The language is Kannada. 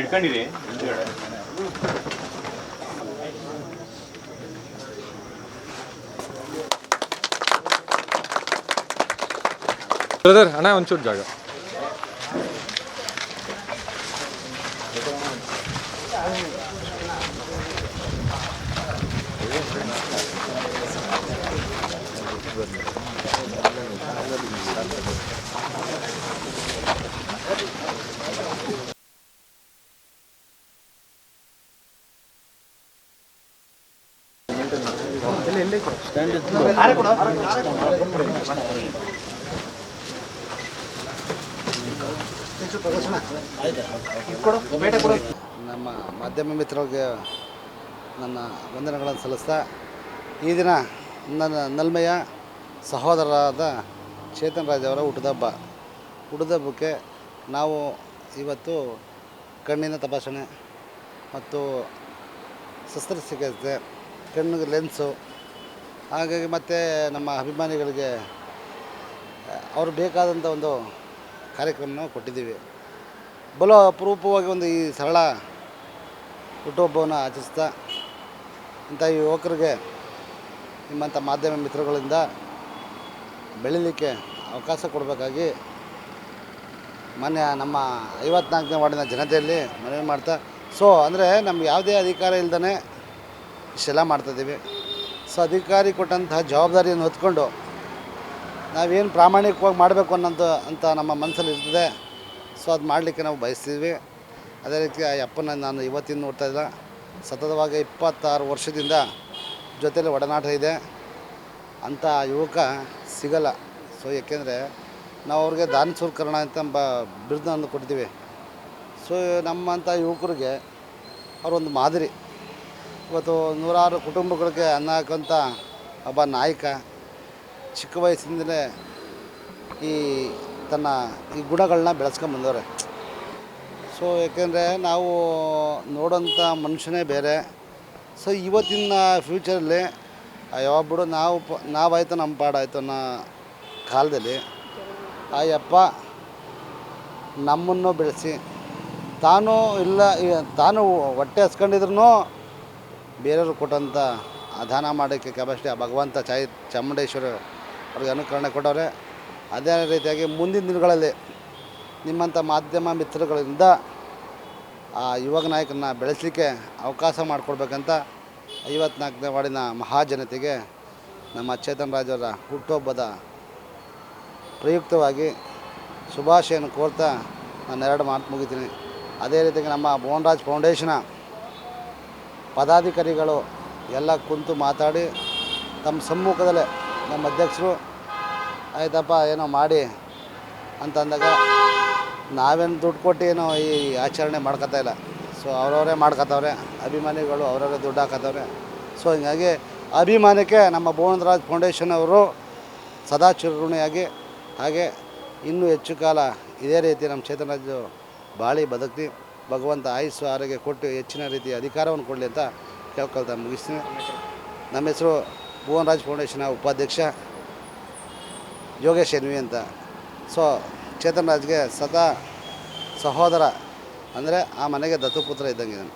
ಇಟ್ಕೊಂಡಿರಿ. ಬ್ರದರ್ ಅಣ್ಣ ಒಂಚೂರು ಜಾಗ. ನಮ್ಮ ಮಾಧ್ಯಮ ಮಿತ್ರರಿಗೆ ನನ್ನ ವಂದನೆಗಳನ್ನು ಸಲ್ಲಿಸ್ತಾ ಈ ದಿನ ನನ್ನ ನಲ್ಮೆಯ ಸಹೋದರರಾದ ಚೇತನ್ ರಾಜ್ ಅವರ ಹುಟ್ಟುಹಬ್ಬ ಹುಟ್ಟುಹಬ್ಬಕ್ಕೆ ನಾವು ಇವತ್ತು ಕಣ್ಣಿನ ತಪಾಸಣೆ ಮತ್ತು ಶಸ್ತ್ರಚಿಕಿತ್ಸೆ ಕಣ್ಣಿಗೆ ಲೆನ್ಸು ಹಾಗಾಗಿ ಮತ್ತು ನಮ್ಮ ಅಭಿಮಾನಿಗಳಿಗೆ ಅವರು ಬೇಕಾದಂಥ ಒಂದು ಕಾರ್ಯಕ್ರಮನ ಕೊಟ್ಟಿದ್ದೀವಿ. ಬಲು ಅಪರೂಪವಾಗಿ ಒಂದು ಈ ಸರಳ ಹುಟ್ಟುಹಬ್ಬವನ್ನು ಆಚರಿಸ್ತಾ, ಇಂಥ ಯುವಕರಿಗೆ ನಿಮ್ಮಂಥ ಮಾಧ್ಯಮ ಮಿತ್ರಗಳಿಂದ ಬೆಳೀಲಿಕ್ಕೆ ಅವಕಾಶ ಕೊಡಬೇಕಾಗಿ ಮಾನ್ಯ ನಮ್ಮ ಐವತ್ನಾಲ್ಕನೇ ವಾರ್ಡಿನ ಜನತೆಯಲ್ಲಿ ಮನವಿ ಮಾಡ್ತಾ, ಸೊ, ಅಂದರೆ ನಮ್ಗೆ ಯಾವುದೇ ಅಧಿಕಾರ ಇಲ್ದೇ ಇಷ್ಟೆಲ್ಲ ಮಾಡ್ತಾಯಿದ್ದೀವಿ ಸೊ ಅಧಿಕಾರಿ ಕೊಟ್ಟಂತಹ ಜವಾಬ್ದಾರಿಯನ್ನು ಹೊತ್ಕೊಂಡು ನಾವೇನು ಪ್ರಾಮಾಣಿಕವಾಗಿ ಮಾಡಬೇಕು ಅನ್ನೋದು ಅಂತ ನಮ್ಮ ಮನಸ್ಸಲ್ಲಿ ಇರ್ತದೆ. ಸೊ ಅದು ಮಾಡಲಿಕ್ಕೆ ನಾವು ಬಯಸ್ತೀವಿ. ಅದೇ ರೀತಿ ಆ ಅಪ್ಪನ ನಾನು ಇವತ್ತಿನ ನೋಡ್ತಾ ಇಲ್ಲ. ಸತತವಾಗಿ ಇಪ್ಪತ್ತಾರು ವರ್ಷದಿಂದ ಜೊತೆಯಲ್ಲಿ ಒಡನಾಟ ಇದೆ. ಅಂಥ ಯುವಕ ಸಿಗಲ್ಲ. ಸೊ ಏಕೆಂದರೆ ನಾವು ಅವ್ರಿಗೆ ದಾನ ಸೂರ್ಕರಣ ಅಂತ ಬಿರುದನ್ನು ಕೊಡ್ತೀವಿ ಸೊ ನಮ್ಮಂಥ ಯುವಕರಿಗೆ ಅವರೊಂದು ಮಾದರಿ. ಇವತ್ತು ನೂರಾರು ಕುಟುಂಬಗಳಿಗೆ ಅನ್ನ ಹಾಕೋಂಥ ಒಬ್ಬ ನಾಯಕ. ಚಿಕ್ಕ ವಯಸ್ಸಿಂದಲೇ ಈ ತನ್ನ ಈ ಗುಣಗಳನ್ನ ಬೆಳೆಸ್ಕೊಂಡು ಬಂದವ್ರೆ. ಸೊ ಏಕೆಂದರೆ ನಾವು ನೋಡೋಂಥ ಮನುಷ್ಯನೇ ಬೇರೆ. ಸೊ ಇವತ್ತಿನ ಫ್ಯೂಚರಲ್ಲಿ ಯಾವಾಗ ಬಿಡು ನಾವು ಪ, ನಾವಾಯ್ತು ನಮ್ಮ ಪಾಡಾಯ್ತು ಅನ್ನೋ ಕಾಲದಲ್ಲಿ, ಆ ಯಪ್ಪ ನಮ್ಮನ್ನು ಬೆಳೆಸಿ, ತಾನು ಇಲ್ಲ, ತಾನು ಹೊಟ್ಟೆ ಹಸ್ಕೊಂಡಿದ್ರು ಬೇರೆಯವ್ರು ಕೊಟ್ಟಂಥ ದಾನ ಮಾಡೋಕ್ಕೆ ಕೆಪಾಸಿಟಿ ಆ ಭಗವಂತ ಚಾಯ್ ಚಾಮುಂಡೇಶ್ವರಿ ಅವ್ರಿಗೆ ಅನುಕರಣೆ ಕೊಟ್ಟವ್ರೆ. ಅದೇ ರೀತಿಯಾಗಿ ಮುಂದಿನ ದಿನಗಳಲ್ಲಿ ನಿಮ್ಮಂಥ ಮಾಧ್ಯಮ ಮಿತ್ರಗಳಿಂದ ಆ ಯುವಕ ನಾಯಕನ ಬೆಳೆಸಲಿಕ್ಕೆ ಅವಕಾಶ ಮಾಡಿಕೊಡ್ಬೇಕಂತ ಐವತ್ನಾಲ್ಕನೇ ವಾರ್ಡಿನ ಮಹಾಜನತೆಗೆ ನಮ್ಮ ಚೇತನ್ ರಾಜವರ ಹುಟ್ಟುಹಬ್ಬದ ಪ್ರಯುಕ್ತವಾಗಿ ಶುಭಾಶಯನ್ನು ಕೋರ್ತಾ ನಾನು ಎರಡು ಮಾತು ಮುಗಿತೀನಿ. ಅದೇ ರೀತಿಯಾಗಿ ನಮ್ಮ ಮೋಹನ್ರಾಜ್ ಫೌಂಡೇಶನ ಪದಾಧಿಕಾರಿಗಳು ಎಲ್ಲ ಕುಂತು ಮಾತಾಡಿ ತಮ್ಮ ಸಮ್ಮುಖದಲ್ಲೇ ನಮ್ಮ ಅಧ್ಯಕ್ಷರು, ಆಯ್ತಪ್ಪ, ಏನೋ ಮಾಡಿ ಅಂತ ಅಂದಾಗ ನಾವೇನು ದುಡ್ಡು ಕೊಟ್ಟು ಏನೋ ಈ ಆಚರಣೆ ಇಲ್ಲ. ಸೊ, ಅವ್ರವರೇ ಮಾಡ್ಕೊತವ್ರೆ, ಅಭಿಮಾನಿಗಳು ಅವರವರೇ ದುಡ್ಡು ಹಾಕತ್ತವ್ರೆ ಸೊ, ಹೀಗಾಗಿ ಅಭಿಮಾನಕ್ಕೆ ನಮ್ಮ ಭುವನರಾಜ್ ಫೌಂಡೇಶನ್ ಅವರು ಸದಾ ಚಿರಋಣಿಯಾಗಿ, ಹಾಗೆ ಇನ್ನೂ ಹೆಚ್ಚು ಕಾಲ ಇದೇ ರೀತಿ ನಮ್ಮ ಚೇತನರಾಜು ಬಾಳಿ ಬದುಕ್ತಿ. ಭಗವಂತ ಆಯುಸ್ಸು ಆರೋಗ್ಯ ಕೊಟ್ಟು ಹೆಚ್ಚಿನ ರೀತಿಯ ಅಧಿಕಾರವನ್ನು ಕೊಡಲಿ ಅಂತ ಕೇಳ್ಕೊಳ್ತಾ ಮುಗಿಸ್ತೀನಿ. ನಮ್ಮ ಹೆಸರು ಭುವನರಾಜ್ ಫೌಂಡೇಶನ್ನ ಉಪಾಧ್ಯಕ್ಷ ಯೋಗೇಶ್ ಎನ್ವಿ ಅಂತ. ಸೊ ಚೇತನ್ ರಾಜ್ಗೆ ಸದಾ ಸಹೋದರ ಅಂದರೆ ಆ ಮನೆಗೆ ದತ್ತುಪುತ್ರ ಇದ್ದಂಗೆ ನಾನು.